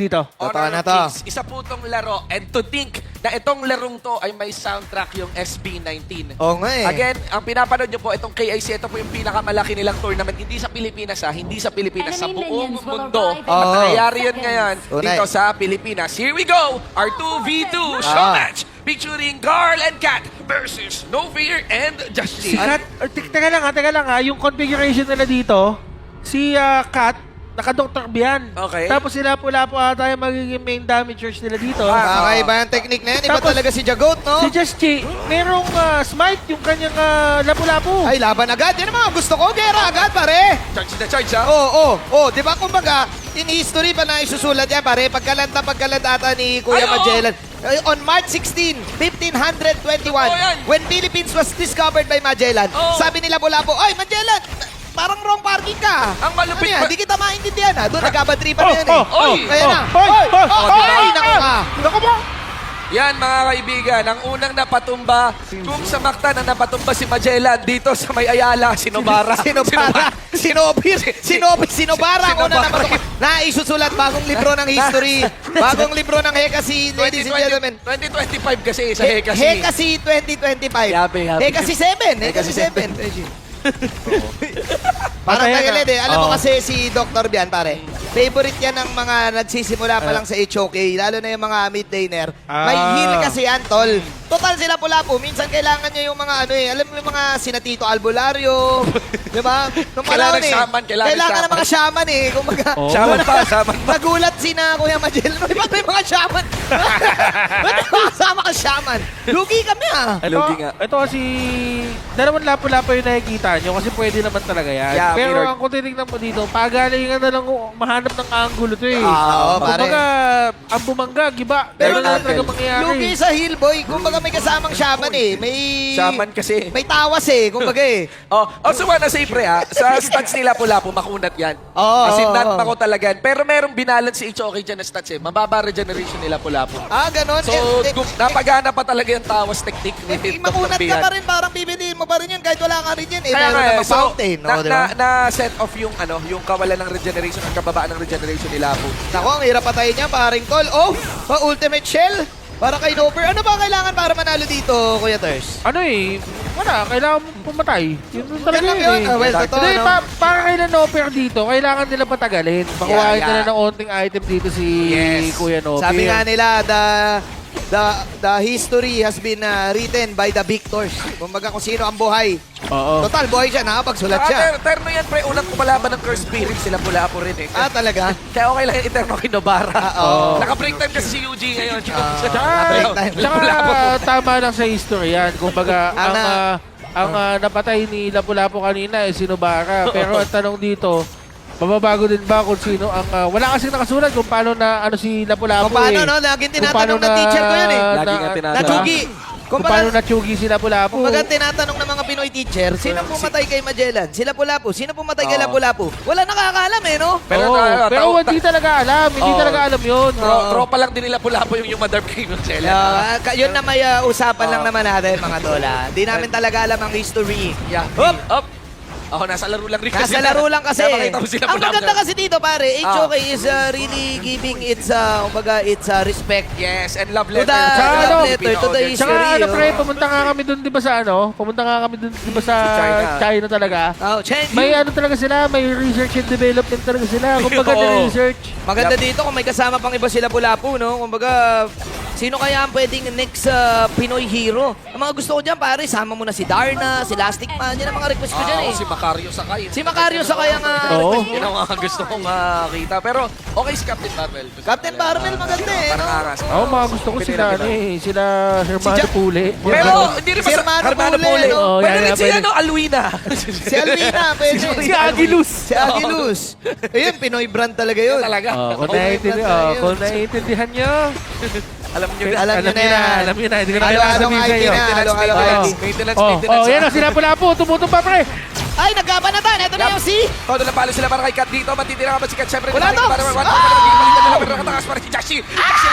dito. Totoo Honor na of to. Kings, isa po itong laro. And to think na itong larong to ay may soundtrack yung SB19. Oo nga eh. Again, ang pinapanood nyo po, itong KIC, ito po yung pinakamalaki nilang tournament. Hindi sa Pilipinas ha, hindi sa Pilipinas, sa Enemy buong minions will mundo. arrive in At Oo. nangyayari yan ngayon Tunay. dito sa Pilipinas. Here we go! Our 2v2 show Ah. match featuring Carl and Kat versus No Fear and Justin. Si Kat, uh, te- teka lang ha, teka lang ha, yung configuration nila dito, si ah, Kat, naka-Dr. Bian. Okay. Tapos sila pula po ata yung magiging main damagers nila dito. Ah, Kakaiba yung technique na yan. Iba Tapos- talaga si Jagot, no? Si Just Chi, merong ah, smite yung kanyang ah, lapu-lapu. Ay, laban agad. Yan ang mga gusto ko. Gera agad, pare. Charge na charge ha? Oo, oo, oo. Di ba, kumbaga, in history pa na isusulat yan, pare. Pagkalanta, pagkalanta ata ni Kuya Ay, oo. Magellan. Ay, On March 16, 1521, Oo, yan. when Philippines was discovered by Magellan, Oo. sabi nila Bulapo, Ay, Magellan, parang wrong parking ka. Ang malupit Ano yan? pa- Di kita maintindihan, ha? Doon nagkabadripan Oh, na yan, eh. oh, oh, Kaya oh, na. oh, Oy, oh, oh, oh, ay, oh, naku oh. ka. Naku po! Yan mga kaibigan, ang unang napatumba, kung sa Mactan na napatumba si Magellan dito sa May Ayala, Sinobara. Sinobara. Sinobir. Sinobir. Sinobara ako na Sinobara. naman. Naisusulat bagong libro ng history. Bagong libro ng Hekasi, ladies and gentlemen. 2025 kasi sa He- Hekasi. Hekasi 2025. Yabe, yabe. Hekasi 7. Hekasi Hekasi 7. Parang Patay tagalid na. eh. Alam mo Oo. kasi si Dr. Bian, pare. Favorite yan ng mga nagsisimula pa lang sa HOK, lalo na yung mga mid-laner. May Ah. heal kasi yan, tol. Total sila pula po. Minsan kailangan niya yung mga ano eh. Alam mo yung mga sinatito albularyo. di ba? Nung Kailangan panahon ng shaman, kailangan ng ng mga shaman eh. Kumbaga, Oo. Shaman pa, shaman pa. Nagulat si na Kuya Magellan. Ba't may mga shaman? Ba't may ka shaman? Lugi kami ah. Lugi nga. ito kasi, dalawang lapu-lapu yung nakikita nyo kasi pwede naman talaga yan. Yeah, Pero mirror. ang kung titignan mo dito, pagalingan na lang mahanap ng angulo to eh. Ah, oo, pare. Kumbaga, ang bumangga, giba. Pero Pero na talaga mangyayari. Lugi sa hill boy. Kumbaga may kasamang shaman eh. May... Shaman kasi. May tawas eh. Kumbaga eh. Oh, oh so na safe pre ha. Sa stats nila pula po, makunat yan. Oo, As in, not mako talaga yan. Pero merong binalance si Ichoki dyan na stats eh. Mababa regeneration nila pula po. Ah, ganon. So, eh, eh, napagana pa talaga yung tawas technique ni eh, makunat ka pa rin. Parang bibiliin mo pa rin yan kahit wala ka rin yan eh. Kaya Meron nga eh, namang so, fountain. na, oh, di na, ba? na set off yung ano, yung kawalan ng regeneration at kababaan ng regeneration nila po. Nako, ang hirap patayin niya, paring tol. Oh, pa ultimate shell. Para kay Doper. Ano ba kailangan para manalo dito, Kuya Ters? Ano eh, wala, kailangan mong pumatay. Yun yung talaga Yan lang yun yun. eh. Ah, well, totoo, Hindi, no? pa, para kay Noper dito, kailangan nila patagalin. Pakuhain Yeah, nila yeah. ng onting item dito si Yes. Kuya Noper. Sabi nga nila, the the the history has been uh, written by the victors. Kumbaga kung sino ang buhay. Oo. Total, buhay siya, nakapagsulat siya. Ah, ter- terno yan pre, unang kumalaban ng Curse Spirit sila pula po rin eh. Ah, talaga? Kaya okay lang yung Eterno Kinobara. Ah, oo. Naka-break time kasi si UG ngayon. Tsaka, break time. tsaka tama lang sa history yan. Kumbaga, ang, Ana. ah, ang ah, napatay ni Lapu-Lapu kanina eh, sinubara. Pero ang tanong dito, mababago din ba kung sino ang... ah, wala kasing nakasulat kung paano na ano si Lapu-Lapu Kung paano, eh. no? Laging Kung tinatanong ng teacher ko yun eh. Lagi nga tinatanong. Nachugi. Kung Kumbaga, paano na-chugi si Lapu-Lapu. kumbaga tinatanong ng mga Pinoy teacher, sino pumatay kay Magellan? Sila Pulapu. Sino pumatay kay Oo. Lapu-Lapu? Wala nakakaalam eh, no? Pero Oo, ta- pero tao- hindi talaga alam. Hindi Oo. talaga alam yun. Tro tropa lang din nila pula po yung yung Mother King ng Chela. Ah, ka- yun na may uh, usapan lang Oo. naman natin, mga dola. Di namin talaga alam ang history. Yeah. Hop! Up! Ako, nasa laro lang rin kasi. Nasa laro lang kasi. Kaya makita mo sila Ang maganda kasi dito, pare, HOK is uh, really giving its, uh, kumbaga, its uh, respect. Yes, and love To letter. the, Tsaka love ano, letter, to the Tsaka history. ano oh. pre, pumunta nga kami dun di ba sa ano? Pumunta nga kami dun di ba sa China. China talaga. Oh, change May ano talaga sila, may research and development talaga sila. Kumbaga na research. Maganda dito kung may kasama pang iba sila Pulapu, no? Kumbaga, sino kaya ang pwedeng next uh, Pinoy hero? Ang mga gusto ko dyan, pare, sama mo na si Darna, si Lastic Man. Yan ang mga request ko dyan, eh. Ah, si Macario Sakay. Si Macario Sakay ang, ah, Oo. Yun ang mga gusto kong makita. Pero, okay si Captain Marvel. Captain Marvel, maganda eh, Parang angas. Ako mga gusto ko sila, ano eh, sila Hermano Pule. Pero, hindi rin Si Hermano Hermano Pule, Pule. no? Oo, Pwede yan, rin yan, si pwede. ano, Alwina. Si Alvina, pwede. Si Agilus. Si Agilus. Ayun, Pinoy brand talaga yun. Talaga. Oh, kung Okay, naiintindihan, oh, kung naiintindihan nyo, Alam nyo na. Alam nyo na yan. alam nyo na, hindi ko na kailangan halong sabihin sa IT inyo. na, Maintenance, halong, halong maintenance, IT. maintenance, Oh, maintenance. oh, yan o, sila pula po, tumutumpa pre. Ay, nagkabanatan. Ito na yung si... Todo na palo sila para kay Kat dito. Matitira ka ba si Kat? Siyempre, Wala to! Para one Ah! para maging balikan nila. Pero nakatakas para si Jashi. Jashi,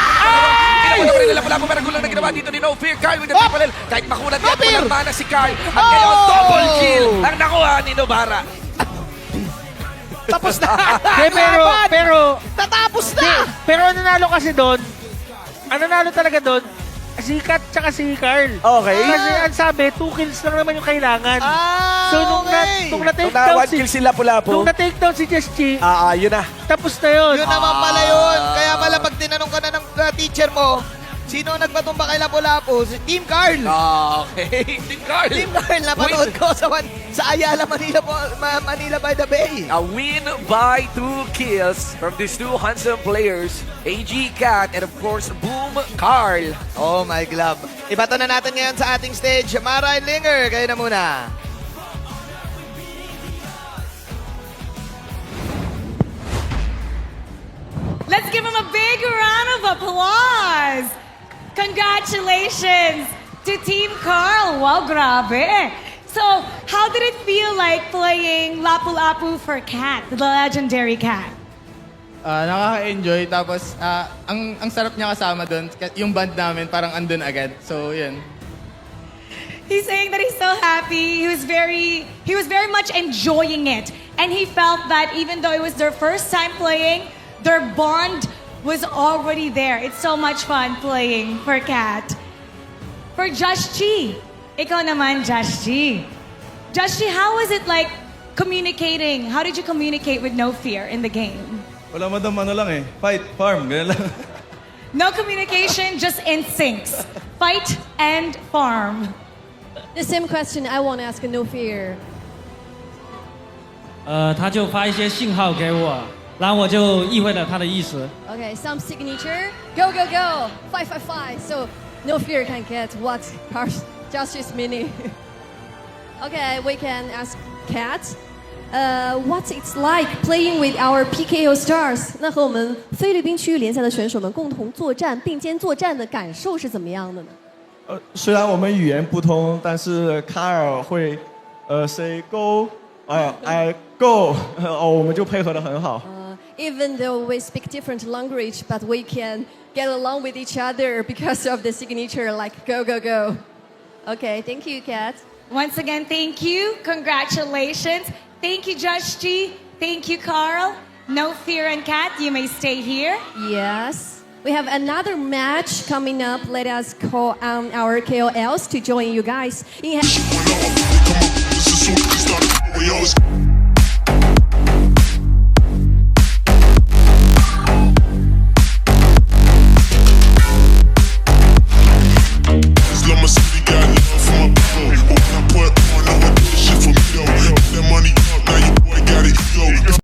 Pinapunta pa rin nila pula po. Pero gulang na ginawa dito ni No Fear. Carl with the Hop! triple L. Kahit makulat yan, Fear! walang mana si Carl. At Oh! ngayon, double kill ang nakuha ni Nobara. Tapos na. Hindi, pero, Laban! pero, Tatapos na. Pero nanalo kasi doon, ang nanalo talaga doon, si Kat tsaka si Carl. Okay. Kasi ang sabi, two kills lang naman yung kailangan. Ah, so nung na, okay. nung na-take Nung na down one si, kill sila pula po. nung na-take down si Just Chi, Ah, ah, yun na. tapos na yun. Yun naman pala yun. Kaya pala pag tinanong ka na ng uh, teacher mo, sino ang nagpatumba kay Lapu-Lapu? Si Team Carl. Ah, Okay. Team Carl. Team Carl, napanood ko sa, sa Ayala, Manila, po, Ma- Manila by the Bay. A win by two kills from these two handsome players, AG Cat and of course Boom Carl. Oh my glove. Ibato na natin ngayon sa ating stage. Mara and Linger, kayo na muna. Let's give him a big round of applause. Congratulations to Team Carl. Wow, grabe. So, how did it feel like playing Lapu Lapu for Cat, the legendary cat? Ah, nakaka-enjoy tapos ah, ang ang sarap niya kasama doon. Yung band namin parang andun agad. So, yun. He's saying that he's so happy. He was very he was very much enjoying it. And he felt that even though it was their first time playing, their bond was already there. It's so much fun playing for Cat. For Josh Chi. Ikaw naman, Josh Chi. Josh Chi, how was it like communicating? How did you communicate with no fear in the game? Wala madam, ano lang eh. Fight, farm, ganyan lang. No communication, just instincts. Fight and farm. The same question I want to ask No Fear. 呃，他就发一些信号给我， 然后我就意会了他的意思。 Okay, some signature. Go, go, go. Five, five, five. So No Fear can get what Cars Justice meaning. okay, we can ask Kat. Uh, what it's like playing with our PKO stars？那和我们菲律宾区域联赛的选手们共同作战、并肩作战的感受是怎么样的呢？呃，虽然我们语言不通，但是卡尔会，呃，say go，哎、i go，哦，我们就配合的很好。 even though we speak different language, but we can get along with each other because of the signature, like go, go, go. Okay, thank you, Kat. Once again, thank you. Congratulations. Thank you, Josh G. Thank you, Carl. No fear and Kat, You may stay here. Yes. We have another match coming up. Let us call on our KOLs to join you guys.